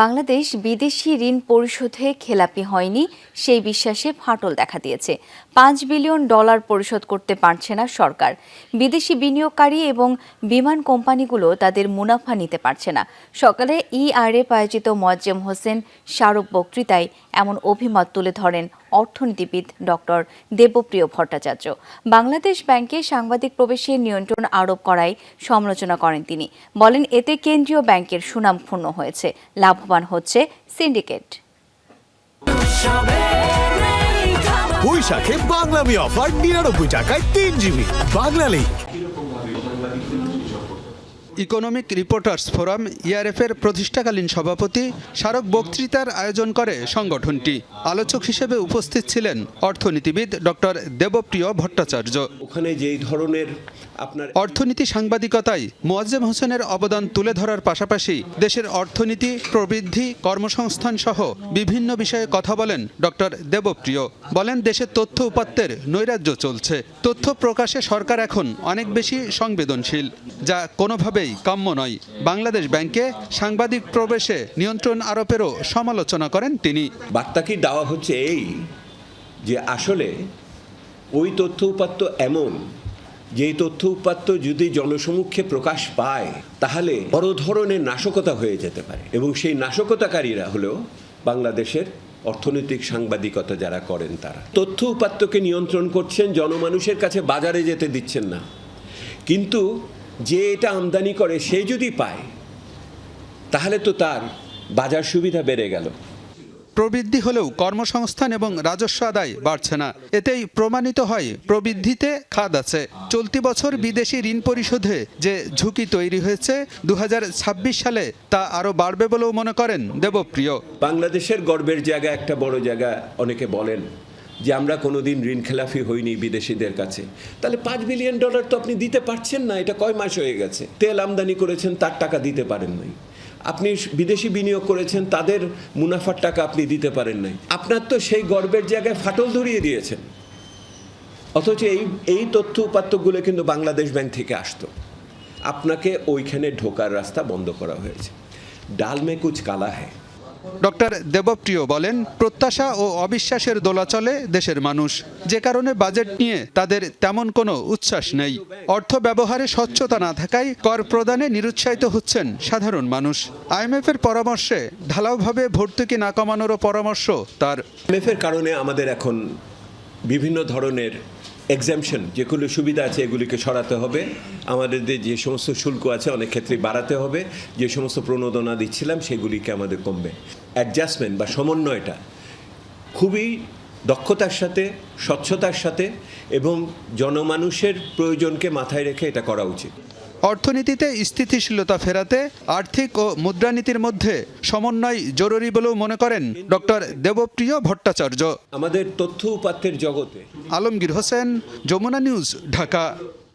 বাংলাদেশ বিদেশি ঋণ পরিশোধে খেলাপি হয়নি, সেই বিশ্বাসে ফাটল দেখা দিয়েছে। পাঁচ বিলিয়ন ডলার পরিশোধ করতে পারছে না সরকার। বিদেশি বিনিয়োগকারী এবং বিমান কোম্পানিগুলো তাদের মুনাফা নিতে পারছে না। সকালে ইআরএ আয়োজিত মোয়াজ্জেম হোসেন স্মারক বক্তৃতায় এমন অভিমত তুলে ধরেন অর্থনীতিবিদ ডক্টর দেবপ্রিয় ভট্টাচার্য। বাংলাদেশ ব্যাংকে সাংবাদিক প্রবেশে নিয়ন্ত্রণ আরোপ করায় সমালোচনা করেন তিনি। বলেন, এতে কেন্দ্রীয় ব্যাংকের সুনাম ক্ষুণ্ণ হয়েছে। লাভবান হচ্ছে সিন্ডিকেট। বৈশাখে বাংলামি অফার নিরানব্বই টাকায় তিন GB. Banglalink economic reporters forum ইআরএফের প্রতিষ্ঠাকালীন সভাপতি স্মারক বক্তৃতার আয়োজন করে সংগঠনটি। আলোচক হিসেবে উপস্থিত ছিলেন অর্থনীতিবিদ ডক্টর দেবপ্রিয় ভট্টাচার্য। ওখানে যেই ধরনের আপনার অর্থনীতি সাংবাদিকতায় মোয়াজ্জেম হোসেনের অবদান তুলে ধরার পাশাপাশি দেশের অর্থনীতি প্রবৃদ্ধি কর্মসংস্থান সহ বিভিন্ন বিষয়ে কথা বলেন ডক্টর দেবপ্রিয়। বলেন দেশের তথ্য উপাত্তের নৈরাজ্য চলছে। তথ্য প্রকাশে সরকার এখন অনেক বেশি সংবেদনশীল যা কোনোভাবেই কাম্য নয়। বাংলাদেশ ব্যাংকে সাংবাদিক প্রবেশে নিয়ন্ত্রণ আরোপেরও সমালোচনা করেন তিনি। বার্তা কি দেওয়া হচ্ছে এই যে আসলে ওই তথ্য উপাত্ত এমন, যেই তথ্য উপাত্ত যদি জনসমক্ষে প্রকাশ পায়, তাহলে বড় ধরনের নাশকতা হয়ে যেতে পারে। এবং সেই নাশকতাকারীরা হলেও বাংলাদেশের অর্থনৈতিক সাংবাদিকতা যারা করেন তারা। তথ্য উপাত্তকে নিয়ন্ত্রণ করছেন জনমানুষের কাছে বাজারে যেতে দিচ্ছেন না। কিন্তু যে এটা আমদানি করে সে যদি পায় তাহলে তো তার বাজার সুবিধা বেড়ে গেল। প্রবৃদ্ধি হলেও কর্মসংস্থান এবং রাজস্ব আদায় বাড়ছে না। এতেই প্রমাণিত হয় প্রবৃদ্ধিতে খাদ আছে। চলতি বছর বিদেশি ঋণ পরিশোধে যে ঝুঁকি তৈরি হয়েছে দু হাজার ছাব্বিশ সালে তা আরও বাড়বে বলেও মনে করেন দেবপ্রিয়। বাংলাদেশের গর্বের জায়গা একটা বড় জায়গা অনেকে বলেন যে আমরা কোনোদিন ঋণ খেলাফি হইনি বিদেশিদের কাছে। তাহলে পাঁচ বিলিয়ন ডলার তো আপনি দিতে পারছেন না, এটা কয় মাস হয়ে গেছে? তেল আমদানি করেছেন, তার টাকা দিতে পারেন নাই। আপনি বিদেশি বিনিয়োগ করেছেন, তাদের মুনাফার টাকা আপনি দিতে পারেন নাই। আপনার তো সেই গর্বের জায়গায় ফাটল ধরিয়ে দিয়েছেন। অথচ এই এই তথ্য উপাত্তগুলো কিন্তু বাংলাদেশ ব্যাংক থেকে আসতো। আপনাকে ওইখানে ঢোকার রাস্তা বন্ধ করা হয়েছে। ডাল কুচ কালা হ্যায়। ডক্টর দেবপ্রিয় বলেন, প্রত্যাশা ও অবিশ্বাসের দোলাচলে দেশের মানুষ। যে কারণে বাজেট নিয়ে তাদের তেমন কোনো উচ্ছ্বাস নেই। অর্থ ব্যবহারে স্বচ্ছতা না থাকায় কর প্রদানে নিরুৎসাহিত হচ্ছেন সাধারণ মানুষ। আইএমএফের পরামর্শে ঢালাওভাবে ভর্তুকি না কমানোরও পরামর্শ তার। এমএফের কারণে আমাদের এখন বিভিন্ন ধরনের এক্সামশন যেগুলো সুবিধা আছে এগুলিকে সরাতে হবে। আমাদের যে সমস্ত শুল্ক আছে অনেক ক্ষেত্রে বাড়াতে হবে। যে সমস্ত প্রণোদনা দিচ্ছিলাম সেগুলিকে আমাদের কমবে। অ্যাডজাস্টমেন্ট বা সমন্বয়টা খুবই দক্ষতার সাথে, স্বচ্ছতার সাথে এবং জনমানুষের প্রয়োজনকে মাথায় রেখে এটা করা উচিত। অর্থনীতিতে স্থিতিশীলতা ফেরাতে আর্থিক ও মুদ্রানীতির মধ্যে সমন্বয় জরুরি বলেও মনে করেন ডক্টর দেবপ্রিয় ভট্টাচার্য। আমাদের তথ্য উপাত্তের জগতে। আলমগীর হোসেন যমুনা নিউজ ঢাকা।